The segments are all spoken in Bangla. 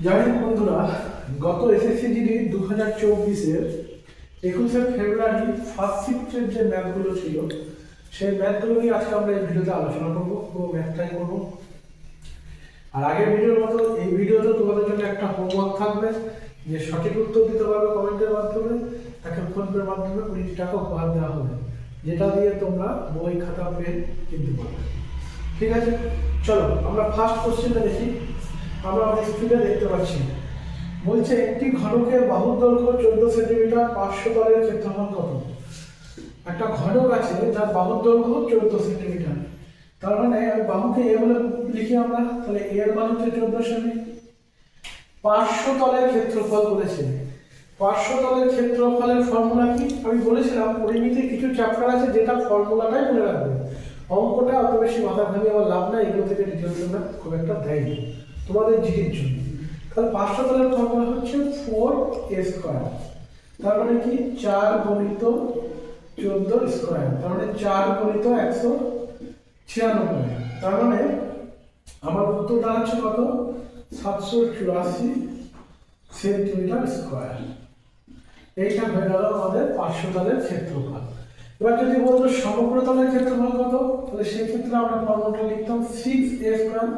হোক বন্ধুরা, গত এসএসসি জিডি দু হাজার চব্বিশের একুশে ফেব্রুয়ারি ফার্স্ট শিফটের যে ম্যাথগুলো ছিল, সেই ম্যাথগুলো নিয়ে আজকে আমরা এই ভিডিওতে আলোচনা করব, পুরো ম্যাথটাই করব আর আগের ভিডিওর মতো এই ভিডিওতে তোমাদের জন্য একটা হোমওয়ার্ক থাকবে, যে সঠিক উত্তর দিতে পারবে কমেন্টের মাধ্যমে, তাকে ফোনপের মাধ্যমে কুড়ি টাকা উপহার দেওয়া হবে, যেটা দিয়ে তোমরা বই, খাতা, পেন কিনতে পারবে। ঠিক আছে? চলো, আমরা ফার্স্ট কোশ্চেনটা দেখি। আমরা আমাদের স্ক্রিনে দেখতে পাচ্ছি। বলছে, একটি ঘনকের বাহুর দৈর্ঘ্য চোদ্দ সেন্টিমিটার, পাঁচশো তলের ক্ষেত্রফল কত? একটা ঘনক আছে যার বাহুর দৈর্ঘ্য চোদ্দ সেন্টিমিটার। তার মানে বাহুকে এ বলে লিখি আমরা, তাহলে এ এর মান হচ্ছে চোদ্দ সেমি। পাঁচশো তলের ক্ষেত্রফল বলেছে। পাঁচশো তলের ক্ষেত্রফলের ফর্মুলা কি? আমি বলেছিলাম, পরিমিতি কিছু চ্যাপ্টার আছে যেটা ফর্মুলাটাই মনে রাখবে। অঙ্কটা অত বেশি মাথা ভাঙিয়ে আমার লাভ নাই, এগুলো থেকে ডিটেলস খুব একটা দেয়নি। তোমাদের জিডির জন্য। তাহলে পাঁচশো তলের ফর্মুলা হচ্ছে ফোর এ স্কোয়ার তার মানে কি? চার গণিত চোদ্দ স্কোয়ার তার মানে চার গণিত একশো ছিয়ানব্বই। তার মানে আমার উত্তর দাঁড়াচ্ছে কত? সাতশো চুরাশি সেন্টিমিটার স্কোয়ার এইটা হয়ে গেল আমাদের পাঁচশো তলের ক্ষেত্রফল। এবার যদি বলতো সমগ্র তলের ক্ষেত্রফল কত তাহলে সেক্ষেত্রে আমরা ফর্মুলাটা লিখতাম সিক্স এ স্কোয়ার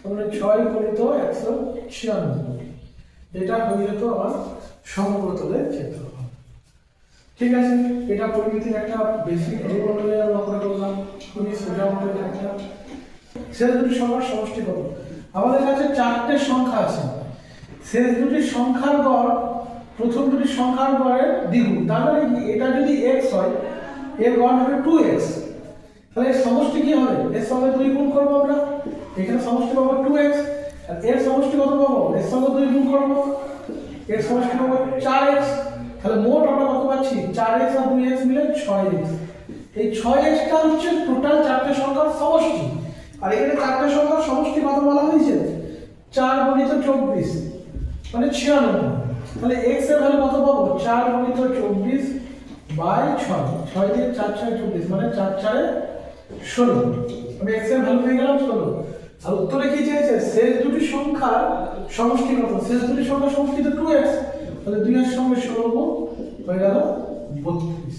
তাহলে ছয় গণিত একশো ছিয়ানব্বই। এটা হয়ে যেত আমার সমগ্র তলের ক্ষেত্রফল ঠিক আছে, এটা পরিমিতির একটা বেসিক জীবনে আমরা করলাম। খুবই সোজা অঙ্কের একটা। শেষ দুটি সংখ্যার সমষ্টি কত? আমাদের কাছে চারটে সংখ্যা আছে। শেষ দুটি সংখ্যার গড়, প্রথম দুটি সংখ্যার গড়ের দ্বিগুণ। তার মানে এটা যদি এক্স হয় এর গড় হবে টু এক্স তাহলে এর সমষ্টি কি হবে? এর সঙ্গে দুই গুণ করব আমরা। এখানে সমষ্টি পাবো টু এক্স আর এর সমষ্টি কত পাবো? এর সঙ্গে দুই গুণ করব। এর সমষ্টি পাবো চার এক্স তাহলে মোট আমরা কত পাচ্ছি? চার এক্স আর দুই এক্স মিলে ছয় এক্স এই ছয় এক্সটা হচ্ছে টোটাল চারটে সংখ্যার সমষ্টি। আর এখানে চারটে সংখ্যার সমষ্টি কত বলা হয়েছে? চার গণিত চব্বিশ মানে ছিয়ানব্বই। তাহলে এক্সের ভ্যালু কত পাবো? চার গণিত চব্বিশ বাই ছয় ছয় দিয়ে চার, ছয়, চব্বিশ মানে চার, চারে ষোলো। আমি এক্সের ভ্যালু পেয়ে গেলাম, ষোলো। আর উত্তরে কি চেয়েছে? শেষ দুটি সংখ্যার সমষ্টি কত শেষ দুটি সংখ্যার সমষ্টি তো টু এক্স তাহলে দুই এর সঙ্গে ষোলো গুণ হয়ে গেল বত্রিশ।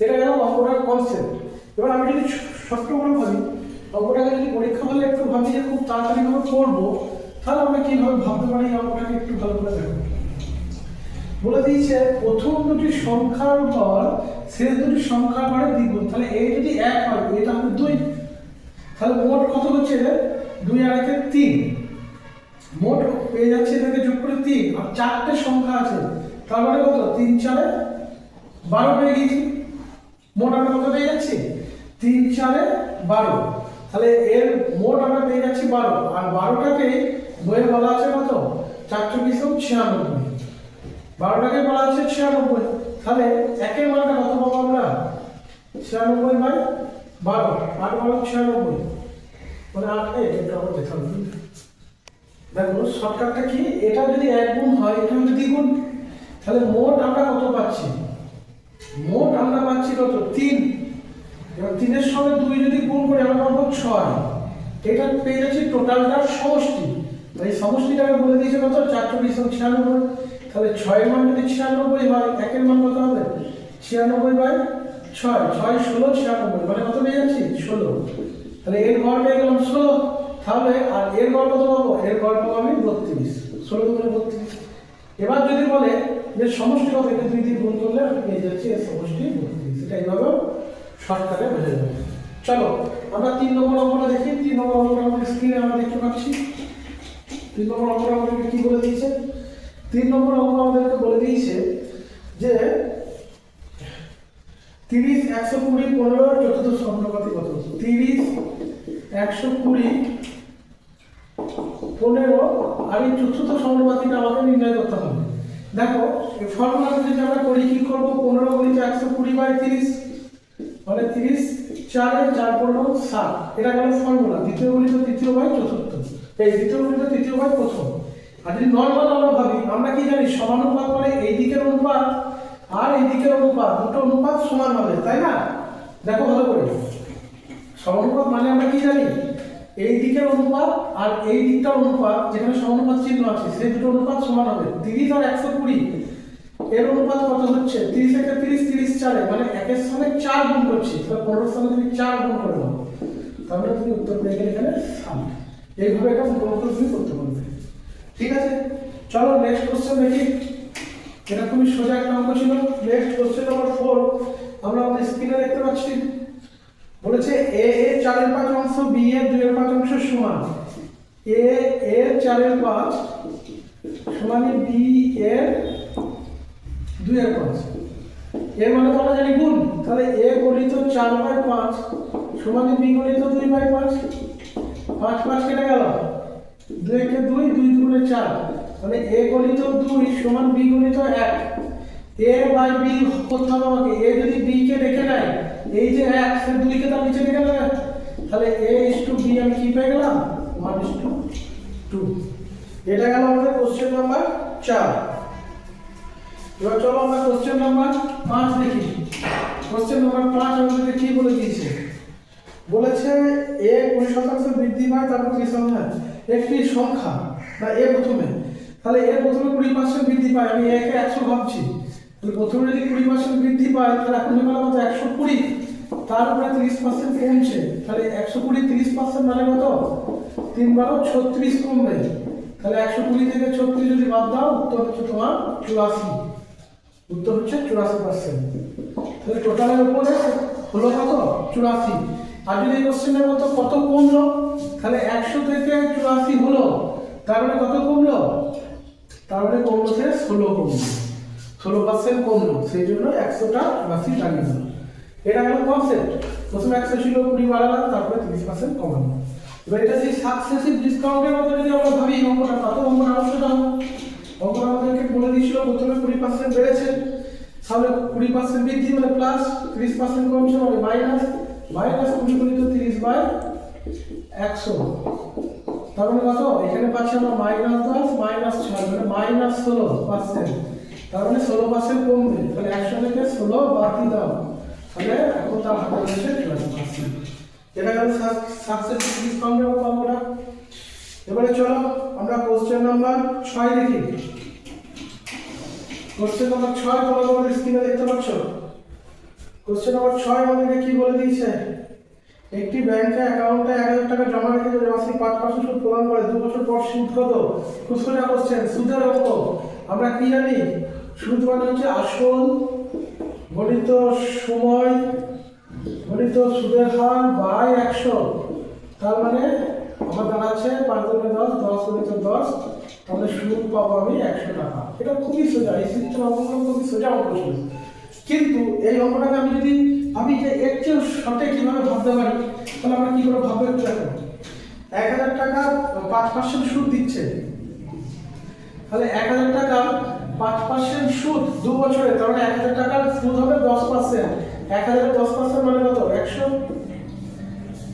এটা গেল অঙ্কটার কনসেপ্ট এবার আমি যদি ছোট্ট করে ভাবি, অঙ্কটাকে যদি পরীক্ষা হলে একটু ভাবি যে খুব তাড়াতাড়ি ভাবে করব, তাহলে আমরা কীভাবে ভাবতে পারি অঙ্কটাকে একটু ভালো করে দেখো বলে দিয়েছে, প্রথম দুটি সংখ্যার পর শেষ দুটি সংখ্যার পরে দ্বিগুণ। তাহলে এই যদি এক হয় এটা হবে দুই। তাহলে মোট কত হচ্ছে? দুই আর তিন। মোট পেয়ে যাচ্ছে এটাকে যোগ করে তিন। আর চারটে সংখ্যা আছে, তার মানে কত? তিন চারে বারো পেয়ে গেছি। মোট আমরা কত পেয়ে যাচ্ছি? তিন চারে বারো। তাহলে এর মোট আমরা পেয়ে যাচ্ছি বারো। আর বারোটাকে বইয়ে বলা আছে কত? চার চব্বিশ ছিয়ানব্বই। বারোটাকে বলা হচ্ছে ছিয়ানব্বই। তাহলে একের মানটা কত পাবো আমরা? ছিয়ানব্বই বাই বারো। আট বারো ছিয়ানব্বই। মানে আট এটা আবার দেখতে দেখো, শর্টকাটটা কি? এটা যদি এক গুণ হয় এটা যদি দ্বিগুণ তাহলে মোট আমরা কত পাচ্ছি? মোট আমরা পাচ্ছি কত? তিন। এবার তিনের সঙ্গে দুই যদি গুণ করে, আমরা পাবো ছয়। এটা পেয়ে যাচ্ছি টোটালটার সমষ্টি। এই সমষ্টিটাকে বলে দিয়েছে কত? চার চব্বিশ ছিয়ানব্বই। তাহলে ছয়ের মান যদি ছিয়ানব্বই হয়, একের মান কত হবে? ছিয়ানব্বই বাই ছয় ছয় ষোলো, ছিয়ানব্বই। মানে কত পেয়ে যাচ্ছি? ষোলো। তাহলে এর গড় পেয়ে গেলাম ষোলো। তাহলে আর এর গড় কত পাবো? এর গড় পাবো আমি বত্রিশ। ষোলো দুগুণে বত্রিশ? এবার যদি বলে যে সমষ্টি কত? এটা দুই দিয়ে গুণ করলে আমি পেয়ে যাচ্ছি এর সমষ্টি বত্রিশ। এটা এইভাবে শর্টকাটে বোঝা যাবে। চলো, আমরা তিন নম্বর অঙ্কটা দেখি। তিন নম্বর অঙ্কটা আমাদের স্ক্রিনে আমরা দেখতে পাচ্ছি। তিন নম্বর অঙ্কটা আমাদেরকে কি বলে দিয়েছে? তিন নম্বর অঙ্ক আমাদেরকে বলে দিয়েছে যে তিরিশ, একশো কুড়ি, পনেরো চতুর্থ সমানুপাতি কত? তিরিশ, একশো কুড়ি, পনেরো আর এই চতুর্থ সমানুপাতিটা আমাকে নির্ণয় করতে হবে। দেখো, এই ফর্মুলাটা যদি আমরা করি, কি করব? পনেরো গণিত একশো কুড়ি বাই তিরিশ মানে তিরিশ, চারে চার পনেরো, সাত। এটা গেল ফর্মুলা দ্বিতীয় গণিত তৃতীয় বাই চতুর্থ। এই দ্বিতীয় গণিত তৃতীয় বাই প্রথম। আর যদি নর্মাল আমরা ভাবি, আমরা কি জানি, সমানুপাত মানে এই দিকের অনুপাত আর এই দিকের অনুপাত, দুটো অনুপাত সমান হবে, তাই না? দেখো ভালো করে। সমানুপাত মানে আমরা কি জানি? এই দিকের অনুপাত আর এই দিকটার অনুপাত, যেখানে সমানুপাত চিহ্ন আছে, সেই দুটো অনুপাত সমান হবে। তিরিশ আর একশো কুড়ি, এর অনুপাত কত হচ্ছে? তিরিশ একটা তিরিশ তিরিশ চারে মানে একের সঙ্গে চার গুণ করছি। তাহলে পনেরোর সঙ্গে তুমি চার গুণ করে দাও, তাহলে তুমি উত্তর পেয়ে গেলে এখানে এইভাবে এটা মুখোমুখি করতে পারবে। ঠিক আছে? চলো নেক্সট কোশ্চেন দেখি। এটা খুবই সোজা একটা অঙ্ক ছিল। নেক্সট কোশ্চেন নাম্বার ফোর আমরা আমাদের স্ক্রিনে দেখতে পাচ্ছি। বলেছে এ এর চারের পাঁচ অংশ বি এর দুইয়ের পাঁচ অংশ সমান। এ এর চারের পাঁচ সমান বি এর দুইয়ের পাঁচ। এর মানে আমরা জানি গুণ। তাহলে এ গণিত চার বাই পাঁচ সমান বি গণিত দুই বাই পাঁচ। পাঁচ পাঁচ কেটে গেল। দুই কে দুই দুই দুগুণে চার। মানে এ গণিত দুই সমান বি গণিত এক। এ বাই বি করতে হবে আমাকে এ যদি বি কে রেখে নেয় এই যে এক, সে দুইকে তার নিচে রেখে নেবে তাহলে এ ইস বি আমি কি পেয়ে গেলাম? One is two two. এটা গেল আমাদের কোশ্চেন নাম্বার চার। এবার চলো আমরা কোশ্চেন নাম্বার পাঁচ দেখি। কোশ্চেন নাম্বার পাঁচ আমাদেরকে কি বলে দিয়েছে? বলেছে এ কুড়ি শতাংশ বৃদ্ধি পায়, তারপর কি সংখ্যা? একটি সংখ্যা না এ প্রথমে। তাহলে এ প্রথমে কুড়ি পার্সেন্ট বৃদ্ধি পায়, আমি একে একশো ভাবছি। তাহলে প্রথমে যদি কুড়ি পার্সেন্ট বৃদ্ধি পায়, তাহলে এখন গেল কত একশো কুড়ি। তার উপরে তিরিশ পার্সেন্ট কমছে, তাহলে একশো কুড়ি তিরিশ পার্সেন্ট মানে কত? তিন বারো ছত্রিশ কমবে। তাহলে একশো কুড়ি থেকে ছত্রিশ যদি বাদ দাও, উত্তর হচ্ছে তোমার চুরাশি। উত্তর হচ্ছে চুরাশি পার্সেন্ট তাহলে টোটালের উপরে হলো কত? চুরাশি। আর যদি কোশ্চেনের মতো কত কমলো? তাহলে একশো থেকে চুরাশি হলো। তার মানে কত কমলো? তার মানে কমলো সে ষোলো কমলো। ষোলো পার্সেন্ট কমলো। সেই জন্য একশোটা চুরাশি দাঁড়িয়ে গেল এটা গেল কনসেপ্ট প্রথমে একশো ছিল, কুড়ি বাড়ালাম, তারপরে তিরিশ পার্সেন্ট কমানো এবার এটা সেই সাকসেসিভ ডিসকাউন্টের মতো যদি আমরা ভাবি, অঙ্কটা অঙ্কটা অবশ্যই হবে অঙ্কটা আমাদেরকে বলে দিয়েছিল, প্রথমে কুড়ি পার্সেন্ট বেড়েছে। তাহলে কুড়ি পার্সেন্ট বৃদ্ধি মানে প্লাস তিরিশ পার্সেন্ট কমছে মানে মাইনাস মাইনাস কুড়ি গুণিত তিরিশ বাই একশো। তার মানে কত? এখানে পাচ্ছি আমরা মাইনাস দশ, মাইনাস ছয় মানে মাইনাস ষোলো পার্সেন্ট তার মানে ষোলো পার্সেন্ট কমবে। তাহলে একশো থেকে ষোলো বাকি দাও। তাহলে এখন তার হাতে রয়েছে চুয়াল্লিশ পার্সেন্ট এটা গেল সাকসেস ডিসকাউন্টের পাবোটা এবারে চলো আমরা কোশ্চেন নাম্বার ছয় দেখি। কোশ্চেন নাম্বার ছয় তোমরা স্ক্রিনে দেখতে পাচ্ছ? কোশ্চেন নাম্বার ছয় আমাদেরকে কি বলে দিয়েছে? একটি ব্যাংকে অ্যাকাউন্টে এক হাজার টাকা জমা রেখে যদি মাসিক পাঁচ পার্সেন্ট সুদ প্রদান করে, দু বছর পর সুদ কত? সোজা কোশ্চেন সুদের অঙ্ক। আমরা কি জানি? সুদ মানে হচ্ছে আসল গণিত সময় গণিত সুদের হার বাই একশো। তার মানে আমার দাঁড়াচ্ছে পাঁচ দুগুণে দশ দশ গণিত দশ, তাহলে সুদ পাবো আমি একশো টাকা। এটা খুবই সোজা, এই সিস্টেম অঙ্কগুলো খুবই সোজা অঙ্ক কিন্তু এই অঙ্কটাকে আমি যদি আমি যে এর চেয়েও সঠিক কীভাবে ভাবতে পারি, তাহলে আমরা কী করে ভাববো একটু দেখো। এক হাজার টাকা পাঁচ পার্সেন্ট সুদ দিচ্ছে। তাহলে এক হাজার টাকা পাঁচ পার্সেন্ট সুদ দু বছরে, তার মানে এক হাজার টাকার সুদ হবে দশ পার্সেন্ট এক হাজার দশ পার্সেন্ট মানে কত? একশো?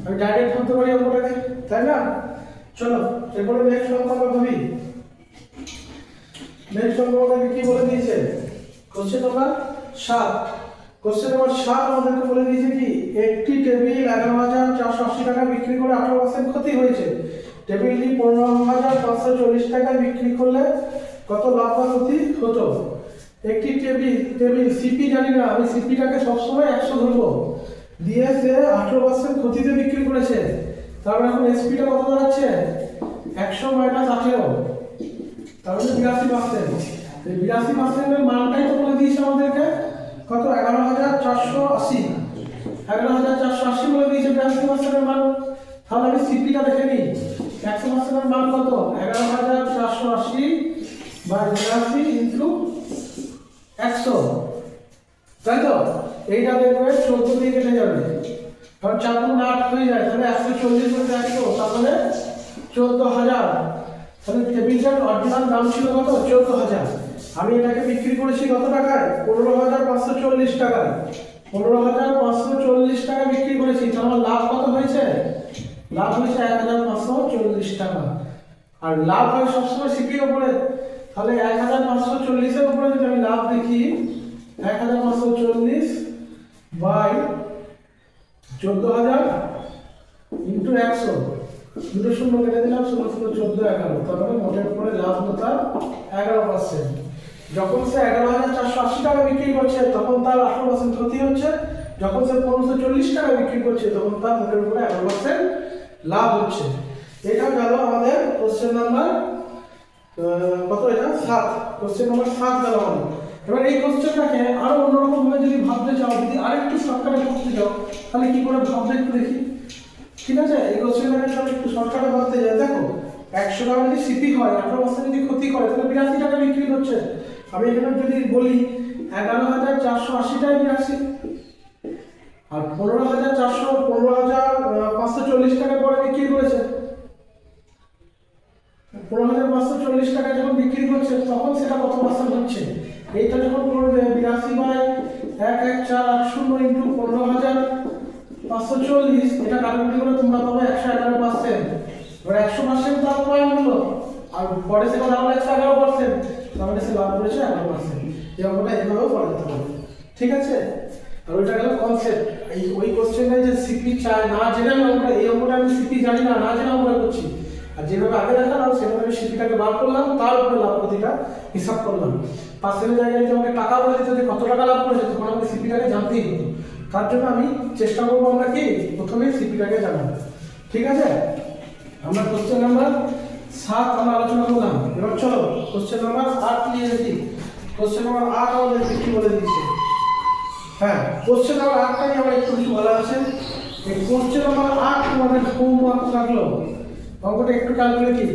আমি ডাইরেক্ট ভাবতে পারি অঙ্কটাকে, তাই না? চলো, এরপরে নেক্সট অঙ্ক আমরা ভাবি। নেক্সট অঙ্ক আমাদেরকে কি বলে দিয়েছে? কোশ্চেন নাম্বার সাত। কোশ্চেন নাম্বার সাত, আমাদেরকে বলে দিয়েছে কি, একটি টেবিল এগারো হাজার চারশো আশি টাকা বিক্রি করে আঠারো পার্সেন্ট ক্ষতি হয়েছে। টেবিলটি পনেরো হাজার পাঁচশো চল্লিশ টাকায় বিক্রি করলে কত লাভ বা ক্ষতি হতো? একটি টেবিল টেবিল সিপি জানি না, আমি সিপিটাকে সবসময় একশো ধরবো। দিয়ে সে আঠারো পার্সেন্ট ক্ষতিতে বিক্রি করেছে। তারপরে এখন এসপিটা কত দাঁড়াচ্ছে? একশো মাইনাস আঠেরো। তাহলে বিরাশি পার্সেন্ট বিরাশি পার্সেন্টের মানটাই তো বলে দিয়েছে আমাদেরকে। কত? এগারো হাজার চারশো আশি। এগারো হাজার চারশো আশি বলে দিয়েছে বিরাশি পার্সেন্টের মান। তাহলে আমি সিপিটা দেখে নিই। একশো পার্সেন্টের মান কত? এগারো হাজার চারশো আশি বা বিরাশি ইন্টু একশো। তাই তো? এইটা দেখবে চোদ্দ দিয়ে কেটে যাবে। কারণ চার গুণ আট হয়ে যায়। তাহলে একশো চল্লিশ করে একশো, তাহলে চোদ্দ হাজার। তাহলে টেবিলটার অরিজিনাল দাম ছিল কত? চোদ্দ হাজার। আমি এটাকে বিক্রি করেছি কত টাকায়? পনেরো হাজার পাঁচশো চল্লিশ টাকায়। পনেরো হাজার পাঁচশো চল্লিশ টাকা বিক্রি করেছি। আমার লাভ কত হয়েছে? লাভ হয়েছে এক হাজার পাঁচশো চল্লিশ টাকা। আর লাভ হয় সবসময় সিপির ওপরে। তাহলে এক হাজার পাঁচশো চল্লিশের উপরে যদি আমি লাভ দেখি, এক হাজার পাঁচশো চল্লিশ বাই চোদ্দ হাজার ইন্টু একশো। দুটো শূন্য কেটে দিলাম শূন্য শূন্য চোদ্দ, এগারো। তার মানে মোটের পরে লাভ হতো এগারো পার্সেন্ট যখন সে এগারো হাজার চারশো আশি টাকা বিক্রি করছে, তখন তার আঠারো পার্সেন্ট ক্ষতি হচ্ছে। যখন সে পনেরোশো চল্লিশ টাকা বিক্রি করছে, তখন তার মোটের উপরে এগারো পার্সেন্ট লাভ হচ্ছে। এটা গেল আমাদের কোশ্চেন নাম্বার কত এটা? সাত। কোশ্চেন নাম্বার সাত গেল আমাদের। এবার এই কোশ্চেনটাকে আরও অন্যরকম ভাবে যদি ভাবতে চাও, যদি আরেকটু শর্টকাটে ভাবতে চাও, তাহলে কি করে ভাববে একটু দেখি। ঠিক আছে? এই কোশ্চেনটাকে যদি একটু শর্টকাটে ভাবতে যাই, দেখো, একশো টাকা যদি সিপি হয়, আঠারো পার্সেন্ট যদি ক্ষতি করে, তাহলে বিরাশি টাকা বিক্রি করছে আমি এখানে যদি বলি, এগারো হাজার চারশো আশি টাকা বিরাশি আর পনেরো হাজার চারশো, পনেরো হাজার পাঁচশো চল্লিশ টাকা পরে বিক্রি করেছে। পনেরো হাজার পাঁচশো চল্লিশ টাকা যখন বিক্রি করছে, তখন সেটা কত পার্সেন্ট হচ্ছে? এইটা যখন করবে, বিরাশি বাই এক এক চার আট শূন্য ইন্টু পনেরো হাজার পাঁচশো চল্লিশ, এটা ক্যালকুলেট করে তোমরা পাবে একশো এগারো পার্সেন্ট এবার একশো পার্সেন্ট তার আর পরে সেটা দাঁড়াল একশো এগারো পার্সেন্ট তাহলে সে লাভ করেছে এগারো পার্সেন্ট এই অঙ্কটা এভাবেও করা যেতে পারে। ঠিক আছে? আর ওইটা গেল কনসেপ্ট এই ওই কোশ্চেনে যে সিপি চায়, না জেনে আমি অঙ্কটা, এই অঙ্কটা আমি সিপি জানি না না জেনে অঙ্কটা করছি। আর যেভাবে আগে দেখালাম, সেভাবে আমি সিপিটাকে বার করলাম তার উপরে লাভ ক্ষতিটা হিসাব করলাম। পাশের জায়গায় যদি আমাকে টাকা বলে দিত কত টাকা লাভ করেছে, তখন আমাকে সিপিটাকে জানতেই হতো। তার জন্য আমি চেষ্টা করব আমরা কি? প্রথমেই সিপিটাকে জানাব ঠিক আছে? আমরা কোশ্চেন নাম্বার সাত আমরা আলোচনা করলাম। এবার চলো কোশ্চেন নাম্বার আট নিয়ে দেখি কোশ্চেন নাম্বার আট আমাদের কি বলে দিচ্ছে? হ্যাঁ কোশ্চেন নাম্বার আটটা নিয়ে আমার একটু কিছু বলা আছে। এই কোশ্চেন নাম্বার আট তোমাদের হোমওয়ার্ক থাকল অঙ্কটা একটু ক্যালকুলেটিভ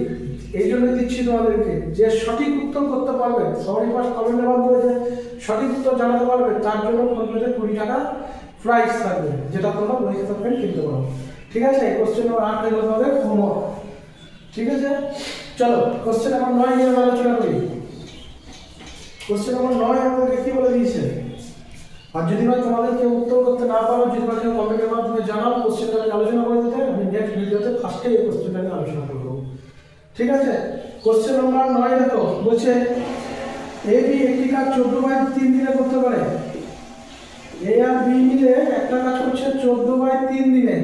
এই জন্য দিচ্ছি তোমাদেরকে যে সঠিক উত্তর করতে পারবে, সবারই পাশ কমেন্টের মাধ্যমে যে সঠিক উত্তর জানাতে পারবে, তার জন্য ফোনপেতে কুড়ি টাকা প্রাইস থাকবে, যেটা তোমরা বই পেন কিনতে পারো। ঠিক আছে কোশ্চেন নাম্বার আট হলো তোমাদের হোমওয়ার্ক ঠিক আছে? চলো কোশ্চেন নাম্বার নয় নিয়ে আমরা আলোচনা করি। কোশ্চেন নাম্বার নয় আমাদেরকে কি বলে দিয়েছে? আর যদি ভাই তোমাদের কেউ উত্তর করতে না পারো, যদি ভাই কেউ কমেন্টের মাধ্যমে জানাও কোশ্চেনটা আমি আলোচনা করে দিতে আমি নেক্সট ভিডিওতে ফার্স্টে এই কোশ্চেনটা নিয়ে আলোচনা করব। ঠিক আছে? কোশ্চেন নাম্বার নয় দেখো, বলছে এ বি একটি কাজ চোদ্দ বাই তিন দিনে করতে পারে। এ আর বি মিলে একটা কাজ করছে চোদ্দ বাই তিন দিনে।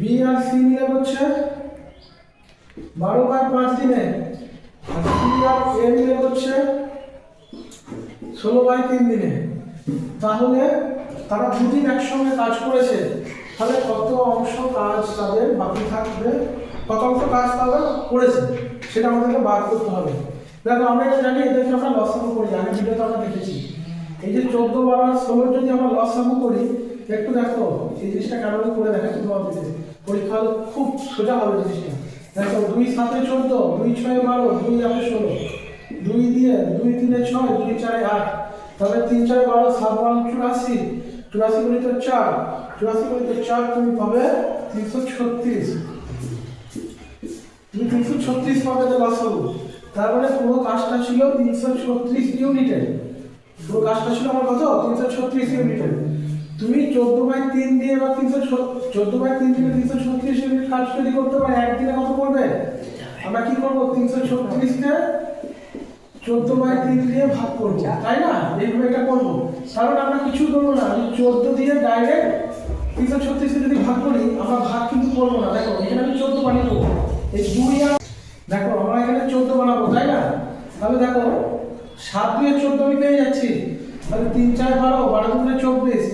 বি আর সি মিলে করছে বারো বাই পাঁচ দিনে। আর সি আর এ মিলে করছে ষোলো বাই তিন দিনে। তাহলে তারা দুদিন একসঙ্গে কাজ করেছে। তাহলে কত অংশ কাজ তাদের বাকি থাকবে? কত অংশ কাজ তারা করেছে? সেটা আমাদেরকে বার করতে হবে। দেখো, আমরা এটা জানি, এদেরকে আমরা লসাগু করি। আগের ভিডিওতে আমরা দেখেছি। এই যে চোদ্দ বারো আর ষোলোর যদি আমরা লসাগু করি, একটু দেখো, এই জিনিসটা কেমন করে দেখাচ্ছি তোমাদেরকে পরীক্ষা খুব সোজা হবে জিনিসটা। দেখো দুই সাতে চোদ্দ, দুই ছয় বারো, দুই আটে ষোলো, দুই দিয়ে দুই তিনে ছয়, দুই চারে আট। তাহলে তিন চার বারো সাত বারো চুরাশি। চুরাশি গুণিত চার, চুরাশি গুণিত চার তুমি পাবে তিনশো ছত্রিশ। তুমি তিনশো ছত্রিশ পাবে তো লসাগু তার মানে পুরো কাজটা ছিল তিনশো ছত্রিশ ইউনিটের পুরো কাজটা ছিল আমার কত? তিনশো ছত্রিশ ইউনিটের তুমি চোদ্দ বাই তিন দিয়ে বা তিনশো চোদ্দ বাই তিন থেকে তিনশো ছত্রিশ কাজ তৈরি করতে পারে একদিনে কত করবে আমরা কি করব? তিনশো ছত্রিশকে চোদ্দ বাই তিন দিয়ে ভাগ করব, তাই না? এইভাবে এটা করব। কারণ আমরা কিছু করব না, আমি চোদ্দ দিয়ে ডাইরেক্ট তিনশো ছত্রিশে যদি ভাগ করি, আমরা ভাগ কিন্তু করব না। দেখো, এখানে আমি চোদ্দ বানিয়ে দেবো। এই দুই আর, দেখো, আমরা এখানে চোদ্দ বানাবো, তাই না? তাহলে দেখো, সাত দিয়ে চোদ্দ আমি পেয়ে যাচ্ছি। তাহলে তিন চার বারো বারো দুপুরে চব্বিশ।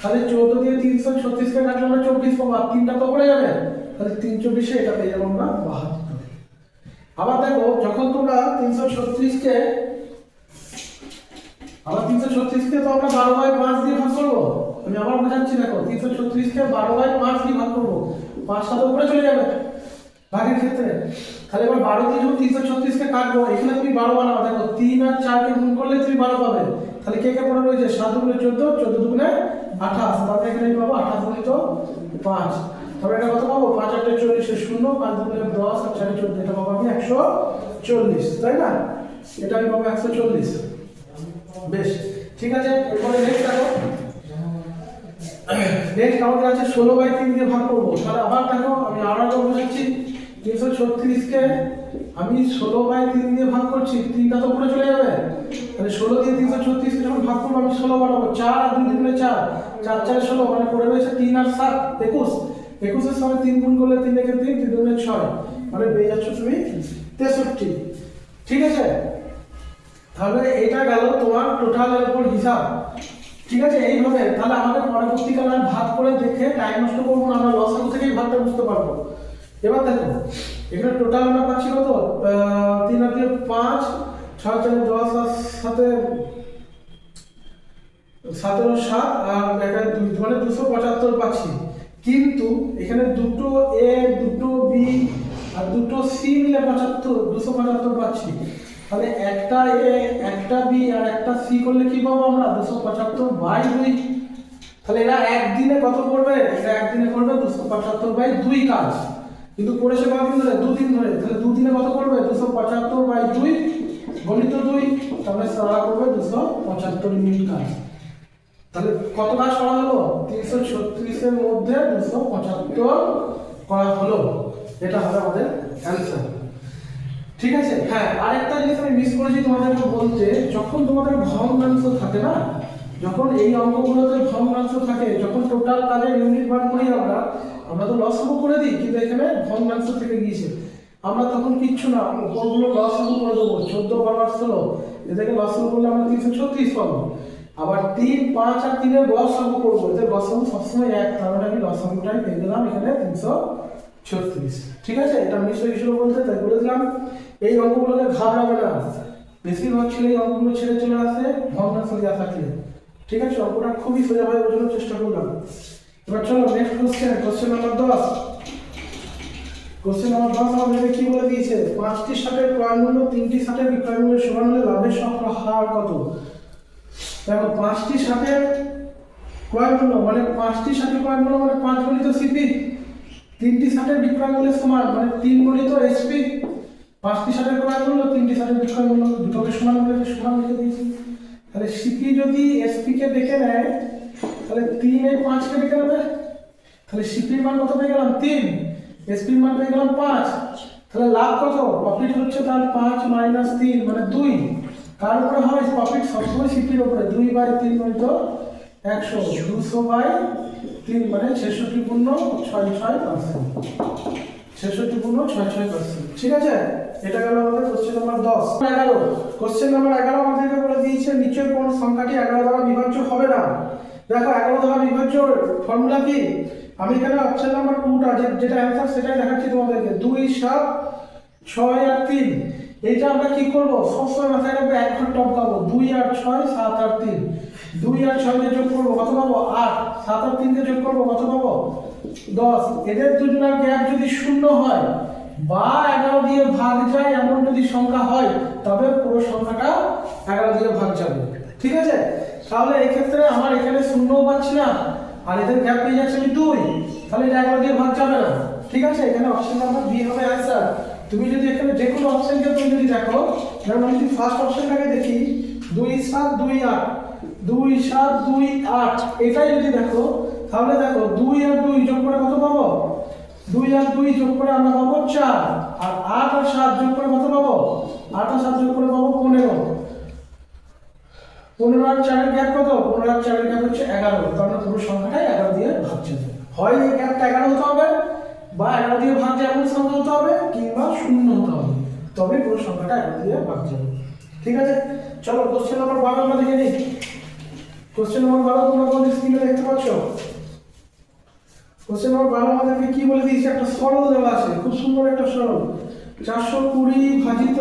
তাহলে চোদ্দ দিয়ে তিনশো ছত্রিশকে কাটলে আমরা চব্বিশ পাবো, আর তিনটা তো পড়ে যাবে। তাহলে তিন চব্বিশে এটা পেয়ে যাব আমরা বাহাত্তর। আবার দেখো, যখন তোমরা তিনশো ছত্রিশকে আবার তিনশো ছত্রিশকে তো আমরা বারো বাই পাঁচ দিয়ে ভাগ করব? আমি আবার বোঝাচ্ছি, দেখো, তিনশো ছত্রিশকে বারো বাই পাঁচ দিয়ে ভাগ করব। পাঁচ সাথে উপরে চলে যাবে ভাগের ক্ষেত্রে। তাহলে এবার বারো দিয়ে যখন তিনশো ছত্রিশকে কাটবো, এখানে তুমি বারো বানাও দেখো, তিন আর চারকে গুণ করলে তুমি বারো পাবে। তাহলে কে কে পড়ে রয়েছে? সাত দুগুণে চোদ্দ চোদ্দ দুগুণে আঠাশ তারপরে এখানে পাবো? আঠাশ গুণিত পাঁচ। তারপরে এটা কত পাবো? পাঁচ আটটা চল্লিশে শূন্য, পাঁচ দুগুণে দশ আর চারে চোদ্দ, এটা পাবো আমি একশো চল্লিশ, তাই না? এটা আমি পাবো একশো চল্লিশ। বেশ, ঠিক আছে, এরপরে নেক্সট দেখো। নেক্সট আমাদের আছে ষোলো বাই তিন দিয়ে ভাগ করব। তাহলে আবার দেখো, আমি একবার বোঝাচ্ছি তিনশো ছত্রিশকে আমি ষোলো বাই তিন দিয়ে ভাগ করছি, তিনটা তো উপরে চলে যাবে। তাহলে ষোলো দিয়ে তিনশো ছত্রিশকে যখন ভাগ করব, আমি ষোলো বানাবো। চার আর দুই দিনে চার। চার চার, ষোলো মানে পড়ে রয়েছে তিন আর সাত, একুশ। একুশের সঙ্গে তিন গুণ করলে তিন একে তিন তিন দুগুণে ছয়। মানে পেয়ে যাচ্ছ তুমি তেষট্টি। ঠিক আছে? তাহলে এটা গেল তোমার টোটালের উপর হিসাব। ঠিক আছে? এইভাবে। তাহলে আমাদের পরবর্তীকালে ভাগ করে দেখে টাইম নষ্ট করব আমরা লসাগু থেকেই ভাগটা বুঝতে পারব। এবার দেখো। এখানে টোটাল আমরা পাচ্ছি কত? তিন আর পাঁচ, ছয় চার দশ, আর সাথে সতেরো সাত, আর একটা মানে দুশো পঁচাত্তর পাচ্ছি। কিন্তু এখানে দুটো এ দুটো বি আর দুটো সি মিলে পঁচাত্তর, দুশো পঁচাত্তর পাচ্ছি। তাহলে একটা এ একটা বি আর একটা সি করলে কি পাবো আমরা? দুশো পঁচাত্তর বাই দুই। তাহলে এরা একদিনে কত করবে? এরা একদিনে করবে দুশো পঁচাত্তর বাই দুই কাজ। কিন্তু করেছে কদিন ধরে? দুদিন ধরে। তাহলে দুদিনে কত করবে দুশো পঁচাত্তর বাই দুই, গণিত দুই, তাহলে সারা করবে দুশো পঁচাত্তর মিনিট কাজ। তাহলে কত কাজ করা হলো? তিনশো ছত্রিশের মধ্যে দুশো পঁচাত্তর করা হলো। এটা হবে আমাদের অ্যান্সার ঠিক আছে? হ্যাঁ আরেকটা জিনিস আমি মিস করেছি তোমাদেরকে বলতে, যখন তোমাদের ভগ্নাংশ থাকে না যখন এই অঙ্কগুলোতে ভগ্নাংশ থাকে, যখন টোটাল কাজের ইউনিট বার করি আমরা আমরা তো লসও করে দিই, কিন্তু এখানে ভগ্নাংশ থেকে গিয়েছে আমরা তখন কিচ্ছু না উপরগুলো লস করে দেবো, চোদ্দ বারো আর ষোলো এদেরকে লস করলে আমরা তিনশো ছত্রিশ পাবো। আবার তিন, পাঁচ আর তিনের লসাগু করব। এদের লসাগু সবসময় এক, তার মানে আমি লসাগুটাই পেয়ে গেলাম এখানে তিনশো ছত্রিশ। ঠিক আছে? এটা মিস হয়ে বলতে তাই বলে দিলাম। এই অঙ্কগুলোকে ঘাবড়াবে না। বেশিরভাগ ছেলে এই অঙ্কগুলো ছেড়ে চলে আসে ভগ্নাংশ দেওয়া থাকলে। ঠিক আছে অঙ্কটা খুবই সোজা সোজাভাবে বোঝানোর চেষ্টা করলাম। এবার চলো নেক্সট কোশ্চেন কোশ্চেন নাম্বার দশ। কোশ্চেন নাম্বার দশ আমাদের কি বলে দিয়েছে? পাঁচটি ষাটের ক্রয় মূল্য, তিনটি ষাটের বিক্রয় মূল্যের সমান হলে লাভের শতকরা হার কত? দেখো, পাঁচটি ষাটের ক্রয় মূল্য মানে পাঁচটি ষাটের ক্রয় মূল্য মানে পাঁচ গণিত সিপি তিনটি ষাটের বিক্রয় মূল্যের সমান মানে তিন গণিত এসপি পাঁচটি ষাটের ক্রয় মূল্য, তিনটি ষাটের বিক্রয় মূল্য, দুটোকে সমান করে সমান লিখে দিয়েছি। তাহলে সিপি যদি এসপি কে দেখে নেয়, তাহলে তিন এই পাঁচকে দেখে নেবে? তাহলে সিপির মান কত পেয়ে গেলাম? তিন। এসপির মান পেয়ে গেলাম পাঁচ। তাহলে লাভ কত? প্রফিট হচ্ছে তার পাঁচ মাইনাস তিন মানে দুই। কার উপরে হয় প্রফিট সবসময় সিপির উপরে। দুই বাই তিন গণিত একশো। দুশো বাই তিন মানে ছেষট্টি পূর্ণ ছয় ছয় পার্সেন্ট ছেষট্টি পূর্ণ ছয় ছয় পার্সেন্ট ঠিক আছে? এটা গেল আমাদের কোশ্চেন নাম্বার দশ। এগারো। কোশ্চেন নাম্বার এগারো আমাদেরকে বলে দিয়েছে, নিচের কোন সংখ্যাটি এগারো দ্বারা বিভাজ্য হবে না। দেখো, এগারো দ্বারা বিভাজ্য ফর্মুলা কি? আমি এখানে অপশন নাম্বার টুটা যেটা অ্যান্সার সেটাই দেখাচ্ছি তোমাদেরকে। দুই, সাত, ছয় আর তিন। এইটা আমরা কি করব? সবসময় মাথায় রাখব, এক ঘর টপ পাবো। দুই আর ছয়, সাত আর তিন। দুই আর ছয়কে যোগ করব, কত পাবো? আট। সাত আর তিনকে যোগ করব, কত পাবো? দশ। এদের দুজনের গ্যাপ যদি শূন্য হয় বা এগারো দিয়ে ভাগ যায়, এমন যদি সংখ্যা হয়, তবে পুরো সংখ্যাটা এগারো দিয়ে ভাগ যাবে। ঠিক আছে? তাহলে এক্ষেত্রে আমার এখানে শূন্যও পাচ্ছি না, আর এদের গ্যাপ পেয়ে যাচ্ছে আমি দুই, তাহলে এটা এগারো দিয়ে ভাগ যাবে না। ঠিক আছে? এখানে অপশন নাম্বার বি হবে অ্যান্সার তুমি যদি এখানে যে কোনো অপশনকে তুমি যদি দেখো যেমন আমি যদি ফার্স্ট অপশনটাকে দেখি, দুই সাত দুই আট, দুই সাত দুই আট, এটাই যদি দেখো, তাহলে দেখো দুই আর দুই যোগ করে কত পাবো? দুই আর দুই যোগ করে আমরা পাবো চার। আর আট আর সাত যোগ করে কত পাবো? আট আর সাত যোগ করে পাবো পনেরো। পনেরো আর চারের গ্যাপ কত? পনেরো আর চারের গ্যাপ হচ্ছে এগারো। তার মানে পুরো সংখ্যাটাই এগারো দিয়ে ভাগছে হয় এই গ্যাপটা এগারো হতে হবে বা এগারো দিয়ে ভাগ এমন সংখ্যা হতে হবে কিংবা শূন্য হতে হবে। তবে পুরো সংখ্যাটা এগারো দিয়ে ভাগ ঠিক আছে? চলো কোশ্চেন নাম্বার বারো আমরা দেখে নিই। কোশ্চেন নাম্বার বারো তোমরা তোমাদের স্ক্রিনে দেখতে পাচ্ছ? কোশ্চেন নাম্বার বারো আমাদেরকে কি বলে দিয়েছে? একটা সরল দেওয়া আছে, খুব সুন্দর একটা সরল। চারশো কুড়ি ভাজিত,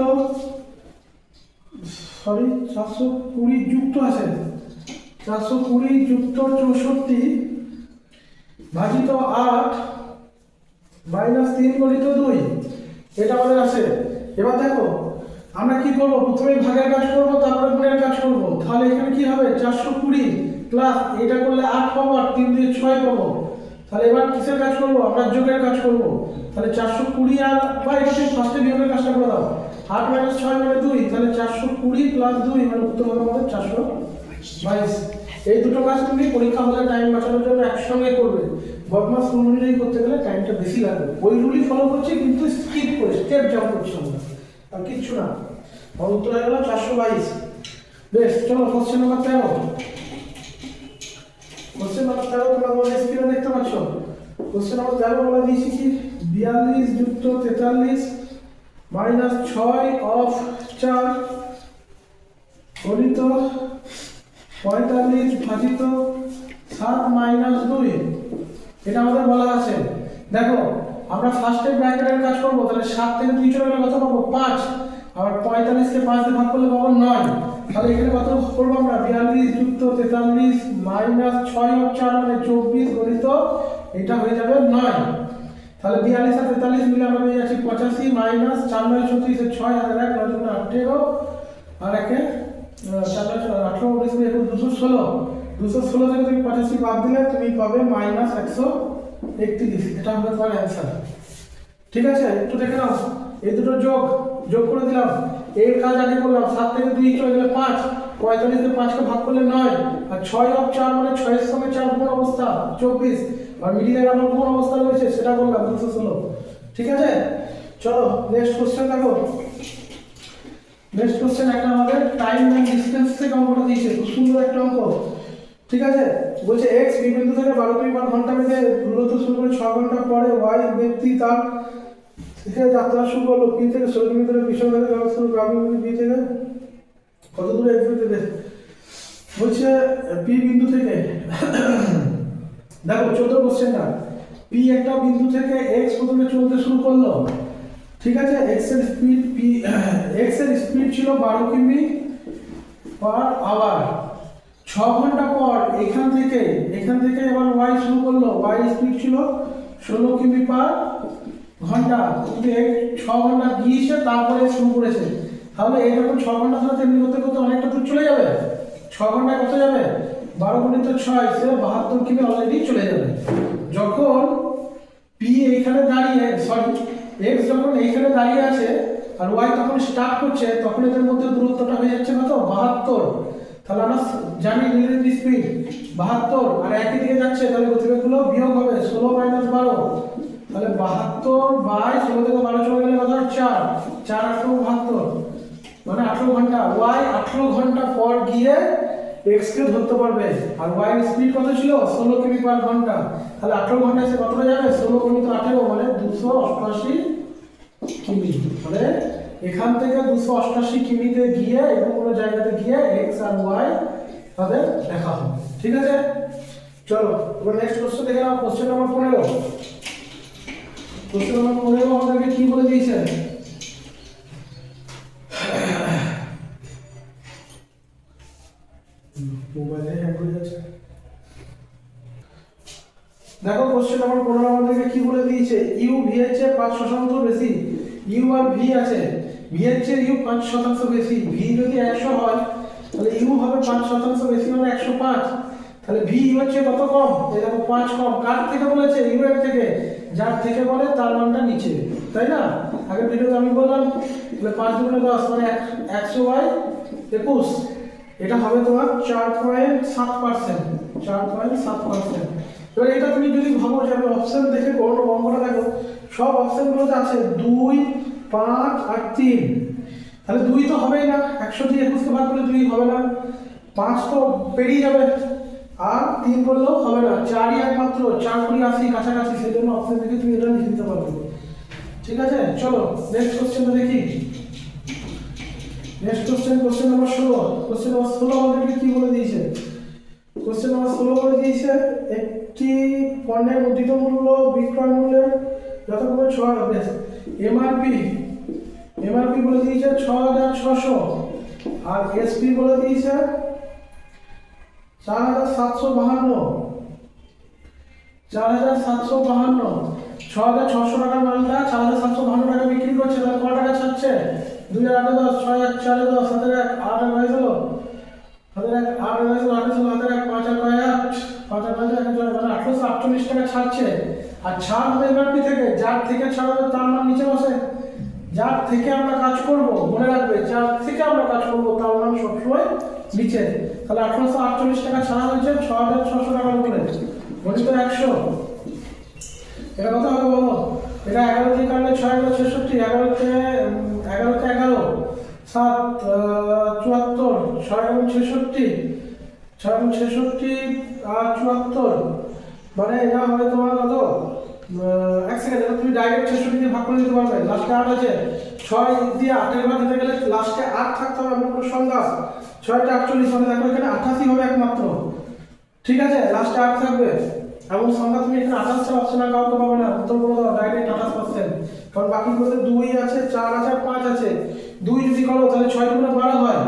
সরি, চারশো কুড়ি যুক্ত আছে। চারশো কুড়ি যুক্ত চৌষট্টি ভাজিত আট মাইনাস তিন গণিত দুই, এটা আমাদের আছে? এবার দেখো, আমরা কি করব? প্রথমে ভাগের কাজ করব, তারপরে গুণের কাজ করব। তাহলে এখানে কি হবে? চারশো কুড়ি প্লাস এটা করলে আট পাবো আর তিন দিয়ে ছয় পাবো। তাহলে এবার কিসের কাজ করব? আমরা যোগের কাজ করব। তাহলে চারশো কুড়ি আর বা এটা ফার্স্টে বিয়োগের কাজটা করে দাও। আট মাইনাস ছয় মানে দুই, তাহলে চারশো কুড়ি প্লাস দুই মানে উত্তর হবে আমাদের চারশো বাইশ। এই দুটো কাজ তুমি পরীক্ষা হলে টাইম বাঁচানোর জন্য একসঙ্গে করবে। বদমাস রুল অনুযায়ী করতে গেলে টাইমটা বেশি লাগবে। ওই রুলই ফলো করছি, কিন্তু স্কিপ করে স্টেপ জাম্প করছি আমরা। আর কিচ্ছু না। উত্তর হয়ে গেল চারশো বাইশ। বেশ, চলো কোশ্চেন নাম্বার তেরো। কোশ্চেন নাম্বার তেরো তোমরা তোমাদের স্ক্রিনে দেখতে পাচ্ছ? কোশ্চেন নম্বর তেরো বলা দিয়েছি কি? বিয়াল্লিশ যুক্ত তেতাল্লিশ মাইনাস ছয় অফ চার গণিত পঁয়তাল্লিশ ভাজিত সাত মাইনাস দুই। এটা আমাদের বলা আছে। দেখো, আমরা ফার্স্টে ব্র্যাকেটের কাজ করব, তাহলে সাত থেকে দুই চলে গেলে কত পাবো? পাঁচ। আবার পঁয়তাল্লিশকে পাঁচ দিয়ে ভাগ করলে পাবো নয়। তাহলে এখানে কত করব আমরা? বিয়াল্লিশ যুক্ত তেতাল্লিশ মাইনাস ছয় চার মানে চব্বিশ গণিত এটা হয়ে যাবে নয়। তাহলে বিয়াল্লিশ আর তেতাল্লিশ মিলে আমরা পেয়ে যাচ্ছি পঁচাশি মাইনাস চার নয় ছত্রিশে ছয় হাজার এক নয় আঠেরো আর একে চার নয় আঠেরো উনিশ একুশ দুশো ষোলো। দুশো ষোলো থেকে তুমি পঁচাশি বাদ দিলে তুমি পাবে মাইনাস একশো একত্রিশ। এটা হবে তোমার অ্যান্সার ঠিক আছে? একটু দেখে নাও। এই দুটো যোগ যোগ করে দিলাম। এর কাজ আগে করলাম। সাত থেকে দুই চলে গেলে পাঁচ। পঁয়তাল্লিশ থেকে পাঁচকে ভাগ করলে নয়। আর ছয় অফ চার মানে ছয়ের সঙ্গে চার কোন অবস্থা, চব্বিশ। আর মিডিলের আমার কোন অবস্থা রয়েছে, সেটা বললাম দুশো ষোলো। ঠিক আছে? চলো নেক্সট কোশ্চেন দেখো। নেক্সট কোশ্চেন একটা আমাদের টাইম অ্যান্ড ডিস্টেন্স থেকে অঙ্কটা দিয়েছে। খুব সুন্দর একটা অঙ্ক। ঠিক আছে? বলছে এক্স বিন্দু থেকে বারো পার ঘণ্টা বেঁধে দূরত্ব শুরু করে ছ ঘণ্টা পরে ওয়াই ব্যক্তি তার থেকে যাত্রা শুরু করল পি থেকে ষোলো কিলোমিটার থেকে যাওয়া শুরু গ্রামীণ বি থেকে? কত দূরে এক্স থেকে বলছে, পি বিন্দু থেকে। দেখো, চোদ্দ কোশ্চেনটা পি একটা বিন্দু থেকে এক্স প্রথমে চলতে শুরু করল। ঠিক আছে? এক্সের স্পিড পি এক্সের স্পিড ছিল বারো কিমি পার আওয়ার ছ ঘণ্টা পর এখান থেকে এখান থেকে এবার ওয়াই শুরু করল। ওয়াই স্পিড ছিল ষোলো কিমি পার ঘণ্টা এই ছ ঘণ্টা গিয়েছে তারপরে শুরু করেছে। তাহলে যখন ছ ঘণ্টা ধরে তেমনি করতে করতে অনেকটা দূর চলে যাবে? ছ ঘণ্টা কত যাবে? বারো গুণিত ছয়, সে বাহাত্তর কিমি অলরেডি চলে যাবে। যখন পি এইখানে দাঁড়িয়ে সরি এক্স যখন এইখানে দাঁড়িয়ে আছে, আর ওয়াই তখন স্টার্ট করছে, তখন এদের মধ্যে দূরত্বটা হয়ে যাচ্ছে কত? বাহাত্তর। তাহলে আমরা জানি রিলেটিভ স্পিড বাহাত্তর, আর একই দিকে যাচ্ছে, তাহলে গতিবেগগুলো বিয়োগ হবে, ষোলো মাইনাস বারো তাহলে বাহাত্তর বাই ষোলো থেকে বারো চলে গেলে কত চার। চার, আঠারো, বাহাত্তর। মানে আঠেরো ঘণ্টা। ওয়াই আঠেরো ঘণ্টা পর গিয়ে এক্সকে ধরতে পারবে। আর ওয়াই স্পিড কত ছিল? ষোলো কিমি পার ঘণ্টা। তাহলে আঠেরো ঘণ্টা সে কতটা যাবে? ষোলো কিমি তো আঠেরো মানে দুশো অষ্টআশি কিমি। মানে এখান থেকে দুশো অষ্টআশি কিমিতে গিয়ে এবং কোনো জায়গাতে গিয়ে এক্স আর ওয়াই তাদের দেখা হবে। ঠিক আছে? চলো, এবার নেক্সট কোশ্চেন দেখে নাও। কোশ্চেন নাম্বার পনেরো। কোশ্চেন নাম্বার পনেরো আমাদেরকে কি বলে দিয়েছে মোবাইলে হ্যাং যাচ্ছে। দেখো কোশ্চেন নাম্বার পনেরো আমাদেরকে কি বলে দিয়েছে? ইউ ভি এর চেয়ে পাঁচ শতাংশ বেশি। ইউ আর ভি আছে। ভি এর চেয়ে ইউ পাঁচ শতাংশ বেশি। ভি যদি একশো হয় তাহলে ইউ হবে পাঁচ শতাংশ বেশি মানে একশো পাঁচ। তাহলে ভি হচ্ছে কত কম? এই দেখো পাঁচ কম। কার থেকে বলেছে? ইউ এর থেকে। যার থেকে বলে, তার মানটা নিচে। তাই না? আগের ভিডিওতে আমি বললাম, তাহলে পাঁচ দুগুণে দশ মানে এক, একশো বাই একুশ। এটা হবে তোমার চার পয়েন্ট সাত পার্সেন্ট চার পয়েন্ট সাত পার্সেন্ট এবার এটা তুমি যদি ভাবো যে আমি অপশন দেখে কোনো অঙ্কটা দেখো। সব অপশনগুলোতে আছে দুই, পাঁচ আর তিন। তাহলে দুই তো হবেই না। একশো দিয়ে একুশকে ভাগ করলে দুই হবে না। পাঁচ তো পেরিয়ে যাবে। আর তিন করলেও হবে না, চারই একমাত্র, চার কুড়ি আশি কাছাকাছি সেই জন্য অপশন থেকে তুমি এটা লিখে দিতে পারবে। ঠিক আছে? চলো নেক্সট কোশ্চেনটা দেখি। নেক্সট কোশ্চেন কোশ্চেন নাম্বার ষোলো। কোশ্চেন নাম্বার ষোলো আমাদেরকে কি বলে দিয়েছে? কোশ্চেন নাম্বার ষোলো বলে দিয়েছে, একটি পণ্যের মুদ্রিত মূল্য, বিক্রয় মূল্যের যথাক্রমে ছ এমআরপি এমআরপি বলে দিয়েছে ছ হাজার ছশো। আর এসপি বলে দিয়েছে চার হাজার সাতশো বাহান্ন। চার হাজার সাতশো বাহান্ন। ছ হাজার ছশো টাকার মালটা চার হাজার সাতশো বাহান্ন টাকা বিক্রি করছে তাহলে ক টাকা ছাড়ছে? দুই হাজার আটে দশ ছয় এক চারে দশ হাতের এক আট এক হয়ে গেল হাতের এক আট হয়ে গেল আটে হাতের এক পাঁচ এক হয় আট। পাঁচ এক পাঁচ এক ছয়, আটচল্লিশ টাকা ছাড়ছে। আর ছাড় এমআরপি থেকে? যার থেকে ছাড় হবে তার নাম নিচে বসে। যার থেকে আমরা কাজ করব মনে রাখবে যার থেকে আমরা কাজ করব তার নাম সবসময় নিচে। তাহলে আঠারোশো আটচল্লিশ টাকা ছাড়া হয়েছে, ছ হাজার ছশো টাকার উপরে গণিত একশো। এটা কত হবে বলো? এটা এগারো দিয়ে কাটলে ছয় এগারো ছেষট্টি এগারোতে এগারোতে এগারো সাত চুয়াত্তর, ছয় এগারো ছেষট্টি, ছয় এগারো ছেষট্টি আর চুয়াত্তর। মানে এটা হবে তোমার কত? এক তুমি দিয়ে ভাগ করে পারবে। আট আছে ছয়, দিয়ে আটের দিতে গেলে লাস্টে আট থাকতে হবে, এমন ছয়টা আটচল্লিশ এখানে আঠাশি হবে একমাত্র। ঠিক আছে? লাস্টে আট থাকবে। এবং সংখ্যা তুমি এখানে আঠাশটা অপশন আর কাউকে পাবে না। উত্তর বলে দাও ডাইরেক্ট আঠাশ পার্সেন্ট কারণ বাকি বলতে দুই আছে, চার আছে পাঁচ আছে। দুই যদি করো, তাহলে ছয় গুণে বারো হয়।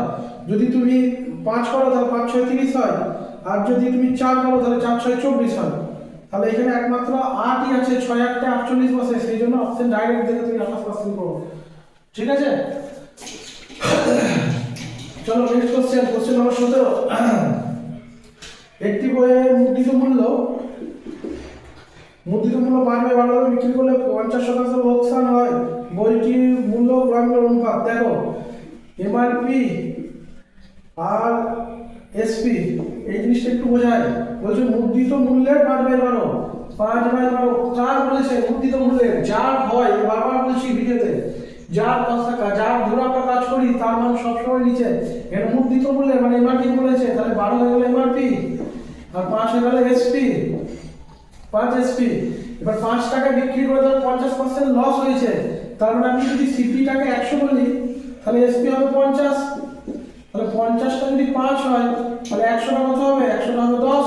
যদি তুমি পাঁচ করো, তাহলে পাঁচ ছয় তিরিশ হয়। আর যদি তুমি চার করো, তাহলে চার ছয় চব্বিশ হয়। তাহলে এখানে একমাত্র আটই আছে, ছয়, আটটা, আটচল্লিশ বসে, সেই জন্য অপশন ডাইরেক্ট দেখে তুমি আঠাশ পার্সেন্ট করো। ঠিক আছে? চলো নেক্সট কোশ্চেন কোশ্চেন নম্বর সতেরো। একটি বইয়ের মুদ্রিত মূল্য মুদ্রিত মূল্য বাড়বে বাড়বে বিক্রি করলে পঞ্চাশ শতাংশ লোকসান হয়। বইটির মূল্য গ্রামের অনুপাত, দেখো এমআরপি আর এসপি এই জিনিসটা একটু বোঝায়। বলছে, মুদ্রিত মূল্যের পাঁচ বাই বারো পাঁচ বাই বারো কার। বলেছে? মুদ্রিত মূল্যের। যার হয় বারবার বলছি ভিডিওতে যার পাঁচ টাকা যার ধরে আমরা কাজ করি, তার মান সবসময় নিচে। এর মুদ্রিত মূল্যে মানে এমআরপি বলেছে। তাহলে বারো হয়ে গেলে এমআরপি আর পাঁচ হয়ে গেলে এসপি পাঁচ এসপি এবার পাঁচ টাকা বিক্রি করে ধর পঞ্চাশ পার্সেন্ট লস হয়েছে। তার মানে আমি যদি সিপিটাকে একশো বলি, তাহলে এসপি হবে পঞ্চাশ। তাহলে পঞ্চাশটা যদি পাঁচ হয়, তাহলে একশোটা কত হবে? একশোটা হবে দশ।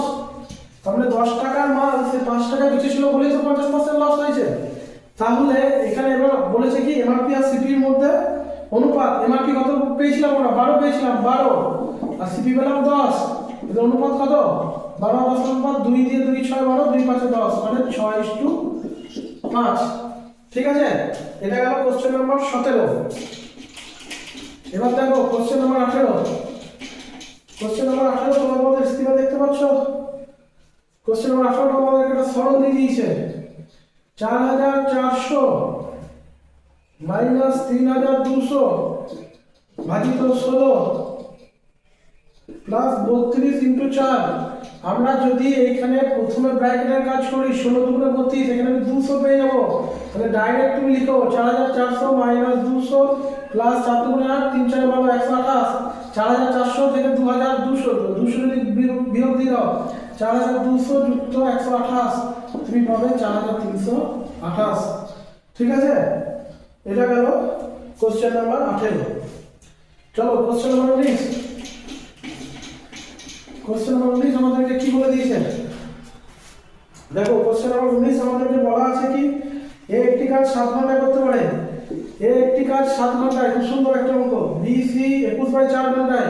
মানে দশ টাকার মাল, সে পাঁচ টাকা বেঁচেছিল বলেই তো পঞ্চাশ পার্সেন্ট লস হয়েছে। তাহলে এখানে এবার বলেছে কি এমআরপি আর সিপির মধ্যে অনুপাত এমআরপি কত পেয়েছিলাম আমরা? বারো পেয়েছিলাম, বারো। আর সিপি পেলাম দশ। এদের অনুপাত কত? বারো দশ অনুপাত দুই দিয়ে দুই ছয় বারো, দুই পাঁচে দশ মানে ছয় টু পাঁচ। ঠিক আছে? এটা গেল কোশ্চেন নম্বর সতেরো। এবার দেখো কোশ্চেন নম্বর আঠেরো। কোশ্চেন নম্বর আঠেরো, তোমার মধ্যে স্ক্রিনে দেখতে পাচ্ছ? কোশ্চেন নম্বর আঠেরো তোমাদের একটা সরল দিয়ে দিয়েছে। চার হাজার চারশো মাইনাস তিন হাজার দুশো ভাজিত ষোলো প্লাস বত্রিশ ইন্টু চার। আমরা যদি এইখানে প্রথমে ব্র্যাকেটের কাজ করি, ষোলো দুগুণে বত্রিশ, এখানে আমি দুশো পেয়ে যাব। তাহলে ডাইরেক্ট তুমি লিখো চার হাজার চারশো মাইনাস দুশো প্লাস চার দুগুণে তিন চার বারো একশো আঠাশ, চার হাজার চারশো থেকে দু হাজার দুশো দুশো যদি বিয়োগ দিয়ে দাও, চার হাজার দুশো যুক্ত একশো আঠাশ, তুমি পাবে চার হাজার তিনশো আঠাশ। ঠিক আছে? এটা গেল কোশ্চেন নাম্বার আঠেরো। চলো কোশ্চেন নাম্বার উনিশ। কোশ্চেন নাম্বার উনিশ আমাদেরকে কি বলে দিয়েছে? দেখো কোশ্চেন নাম্বার উনিশ আমাদেরকে বলা আছে কি এ একটি কাজ সাত ঘন্টায় করতে পারে। এ একটি কাজ সাত ঘন্টায়, খুব সুন্দর একটা অঙ্ক। বি সি একুশ বাই চার ঘন্টায়।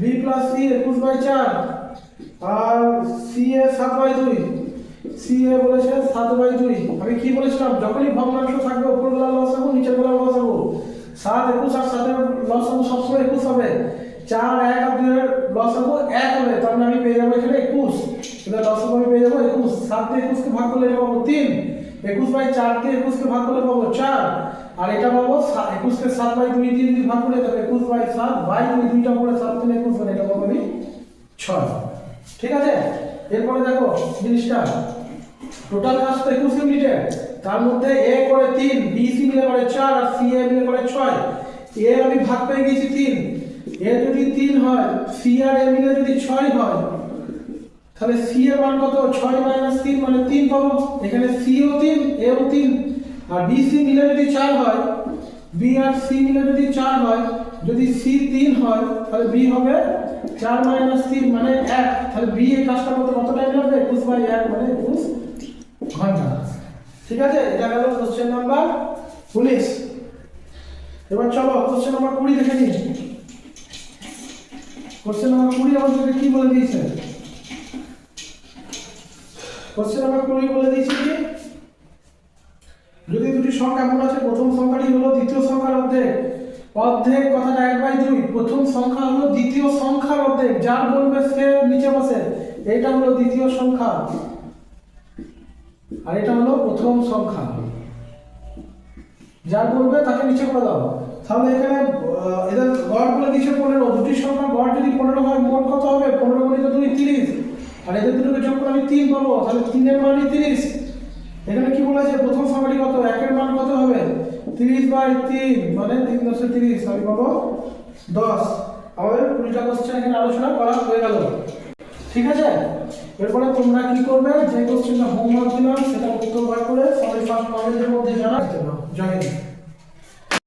বি প্লাস সি একুশ বাই চার। আর সি এ সাত বাই দুই। সি এ বলেছে সাত বাই দুই। আমি কি বলেছিলাম? যখনই ভগ্নাংশ থাকবে উপরবেলা লস হব, নিচের বেলা লস হব। সাত একুশ আর সাতের লস হব সবসময় একুশ হবে। চার, এক আর দুইয়ের লস হব এক হবে। তার মানে আমি পেয়ে যাব এখানে একুশ। এটা লস হব আমি পেয়ে যাব একুশ। সাত একুশকে ভাগ করলে পাবো তিন। একুশ বাই চার দিয়ে একুশকে ভাগ করলে পাবো চার। আর এটা পাবো একুশকে সাত বাই দুই দিয়ে যদি ভাগ করে, তাহলে একুশ বাই সাত বাই দুই, দুইটা করে সাত তিন একুশ মানে এটা পাবো আমি ছয়। ঠিক আছে? এরপরে দেখো জিনিসটা। টোটাল কাজ তো একুশ ইউনিটের তার মধ্যে এ করে তিন বি সি মিলে করে চার, আর সি এ মিলে করে ছয়। এর আমি ভাগ পেয়ে গেছি তিন। এ যদি তিন হয় সি আর এ মিলে যদি ছয় হয় তাহলে সি এর মান কত? ছয় মাইনাস তিন মানে তিন পাবো। এখানে সি ও তিন এও তিন। আর বি সি মিলে যদি চার হয় বি আর সি মিলে যদি চার হয়, যদি সি তিন হয়, তাহলে বি হবে চার মাইনাস তিন মানে এক। তাহলে বি এই কাজটা করতে কত টাইম লাগবে? একুশ বাই এক মানে একুশ ঘণ্টা। ঠিক আছে? এটা গেল কোশ্চেন নাম্বার উনিশ। এবার চলো কোশ্চেন নাম্বার কুড়ি দেখে নিই। কোশ্চেন নাম্বার কুড়ি আমাদেরকে কি বলে দিয়েছে? কোশ্চেন নাম্বার কুড়ি বলে দিয়েছে কি? যদি দুটি সংখ্যা এমন আছে, প্রথম সংখ্যাটি হলো দ্বিতীয় সংখ্যার অর্ধেক। অর্ধেক কথাটা এক বাই দুই প্রথম সংখ্যা হলো দ্বিতীয় সংখ্যার অর্ধেক। যার বলবে সে নিচে বসে। এটা হলো দ্বিতীয় সংখ্যা। আর এটা হলো প্রথম সংখ্যা। যার বলবে তাকে নিচে করে দাও। তাহলে এখানে এদের গড় বলে দিয়েছে পনেরো। দুটি সংখ্যা গড় যদি পনেরো হয়, মোট কত হবে? পনেরো গুণিত দুই তিরিশ। আর এদের দুটোকে যোগ আমি তিন পাবো তাহলে তিনের মানই তিরিশ। এখানে কি বলেছে প্রথম সংখ্যাটি কত? একের মান কত হবে? তিরিশ বাই তিন মানে তিন দশে তিরিশ। আমি পাবো দশ। আমাদের কুড়িটা কোশ্চেন এখানে আলোচনা করা হয়ে গেল। ঠিক আছে? এরপরে তোমরা কি করবে? যে কোশ্চেনটা হোমওয়ার্ক দিলাম সেটা উত্তর বার করে সবাই ফার্স্ট কমেন্টের মধ্যে জানাতে দাও জয় হিন্দ।